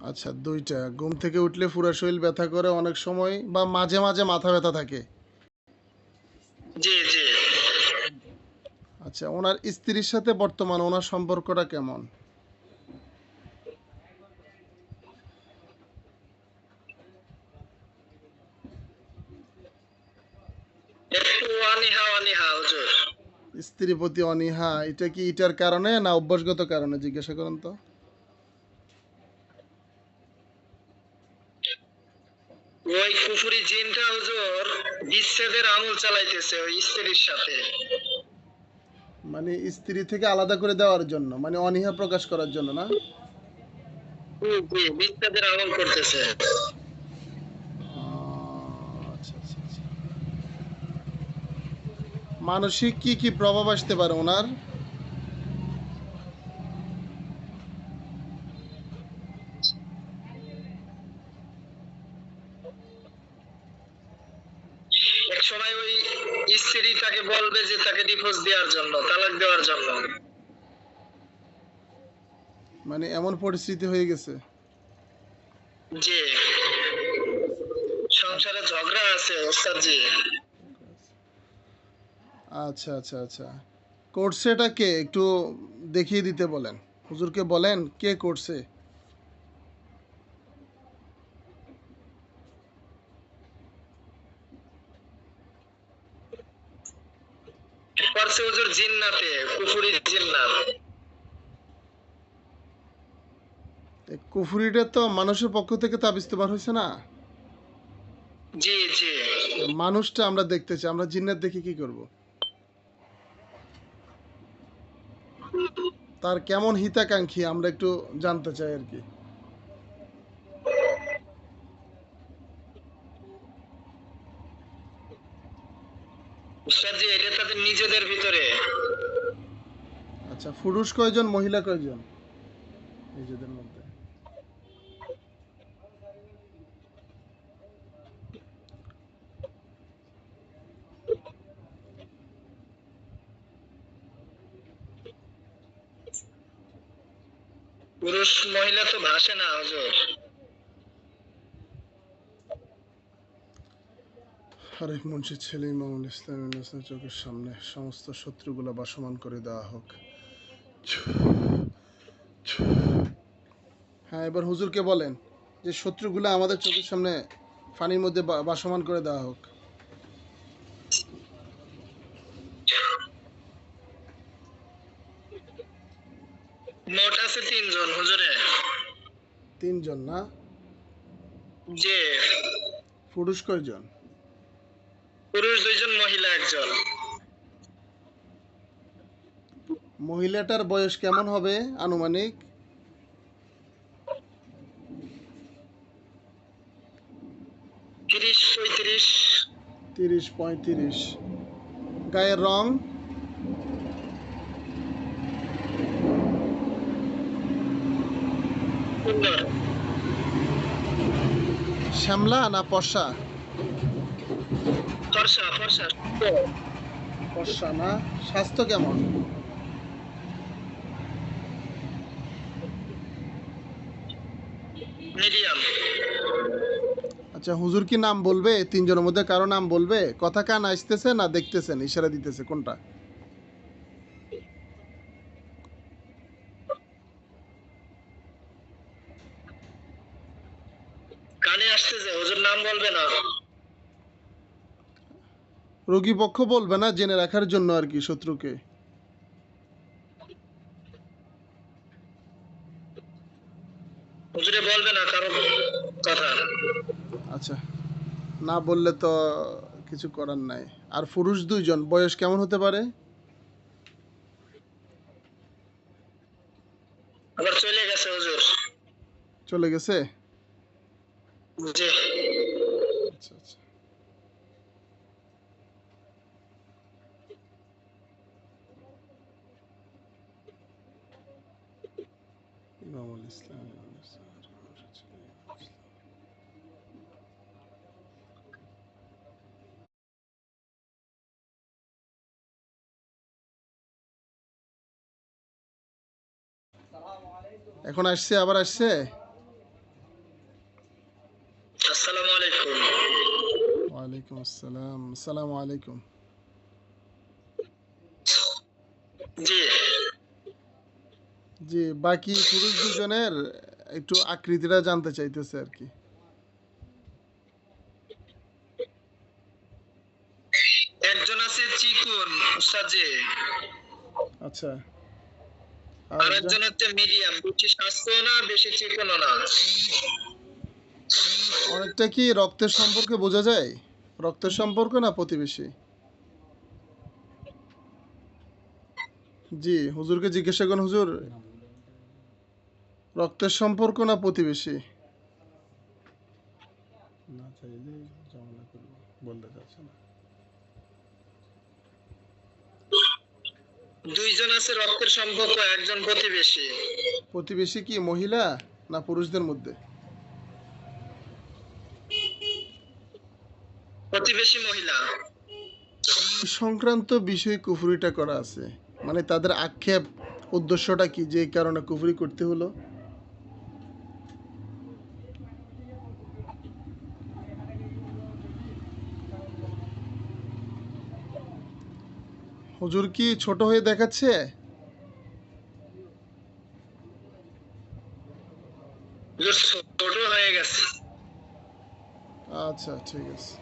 আচ্ছা দুইটা। ঘুম থেকে উঠলে পুরো শরীর ব্যথা করে অনেক সময় বা মাঝে মাঝে মাথা ব্যথা থাকে? জি জি। আচ্ছা ওনার স্ত্রীর সাথে বর্তমান ওনার সম্পর্কটা কেমন? স্ত্রীর প্রতি অনীহা এটা কি এটার কারণে না অভ্যাসগত কারণে? জিজ্ঞাসা করেন তো। ওই কুফুরি জিনটা হুজুর বিচ্ছেদের আমল চালাইতেছে ওই স্ত্রীর সাথে। মানে স্ত্রী থেকে আলাদা করে দেওয়ার জন্য মানে অনীহা প্রকাশ করার জন্য না? বিচ্ছেদের আমল করতেছে। আচ্ছা আচ্ছা আচ্ছা। মানসিক কি কি প্রভাব আসতে পারে ওনার? সময় ওই স্ত্রী তাকে বলবে যে তাকে ডিভোর্স দেওয়ার জন্য তালাক দেওয়ার জন্য। মানে এমন পরিস্থিতি হয়ে গেছে। জি। সংসারে ঝগড়া আছে ওস্তাদ জি। আচ্ছা আচ্ছা আচ্ছা। করছে এটা কে? একটু দেখিয়ে দিতে বলেন। হুজুরকে বলেন কে করছে? পারছে হুজুর জিন্নাতে কুফুরি জিন্নাত। কুফুরিটা তো মানুষের পক্ষ থেকে তাবিজ তোবার হয়েছে না? জি জি। মানুষটা আমরা দেখতে চাই আমরা জিন্নাত দেখে কি করব? তার কেমন হিতাকাঙ্ক্ষী আমরা একটু জানতে চাই আর কি। উস্তাদ এটা তাদের নিজেদের ভিতরে। আচ্ছা পুরুষ কয়জন মহিলা কয়জন? নিজেদের মধ্যে। পুরুষ মহিলা তো ভাসে না হুজুর। আরে মুন্সি ছেলে ইমামুল ইসলাম ইউনুসের চোখের সামনে। সমস্ত শত্রুগুলো বাসমান করে দেওয়া হোক। হ্যাঁ এবার হুজুরকে বলেন যে শত্রুগুলো আমাদের চোখের সামনে পানির মধ্যে বাসমান করে দেওয়া হোক। মোট আছে তিনজন হুজুরে? তিনজন না? যে পুরুষ কয়জন? পুরুষ দুইজন মহিলা একজন। মহিলাটার বয়স কেমন হবে আনুমানিক? তিরিশ পঁয়ত্রিশ। তিরিশ পঁয়ত্রিশ। গায়ের রং? শ্যামলা না পশা? ফর্সা ফর্সা। পশা না? স্বাস্থ্য কেমন? মিডিয়াম। আচ্ছা হুজুর কি নাম বলবে? তিনজনের মধ্যে কারও নাম বলবে? কথা কান আসতেছে না দেখতেছেন? ইশারা দিতেছে কোনটা? কানে আসতেছে হুজুর নাম বলবে না। রোগী পক্ষ বলবে না জেনে রাখার জন্য আর কি শত্রুকে। হুজুরে বলবে না কারও কথা। আচ্ছা না বললে তো কিছু করার নাই। আর পুরুষ দুইজন বয়স কেমন হতে পারে? আবার চলে গেছে হুজুর। চলে গেছে? জি। আচ্ছা আচ্ছা। ইমামুল ইসলাম। এখন আসছে আবার আসছে? আলাইকুম। ওয়ালাইকুম আসসালাম। আসসালামু আলাইকুম। জি। জি বাকি পুরুষ দুজনের একটু আকৃতিটা জানতে চাইতেছে আর কি। একজন আছে চিকুন সাজে। আচ্ছা। আর একজন হচ্ছে মিডিয়াম বেশি স্বাস্থ্য না বেশি না। অনেকটা কি রক্তের সম্পর্কে বোঝা যায়? রক্তের সম্পর্ক না প্রতিবেশী? জি হুজুরকে জিজ্ঞাসা করুন হুজুর। রক্তের সম্পর্ক না প্রতিবেশী? না চাইলে ঝামেলা করব বলতে চাচ্ছে না দুইজন আছে রক্তের সম্পর্ক একজন প্রতিবেশী। প্রতিবেশী কি মহিলা না পুরুষদের মধ্যে? প্রতিবেশী মহিলা। সংক্রান্ত বিষয়ে কুফুরিটা করা আছে। মানে তাদের আক্ষেপ উদ্দেশ্যটা কি? যে কারণে কুফুরি করতে হলো? হুজুর কি ছোট হয়ে দেখাচ্ছে? ছোট হয়ে গেছে। আচ্ছা ঠিক আছে।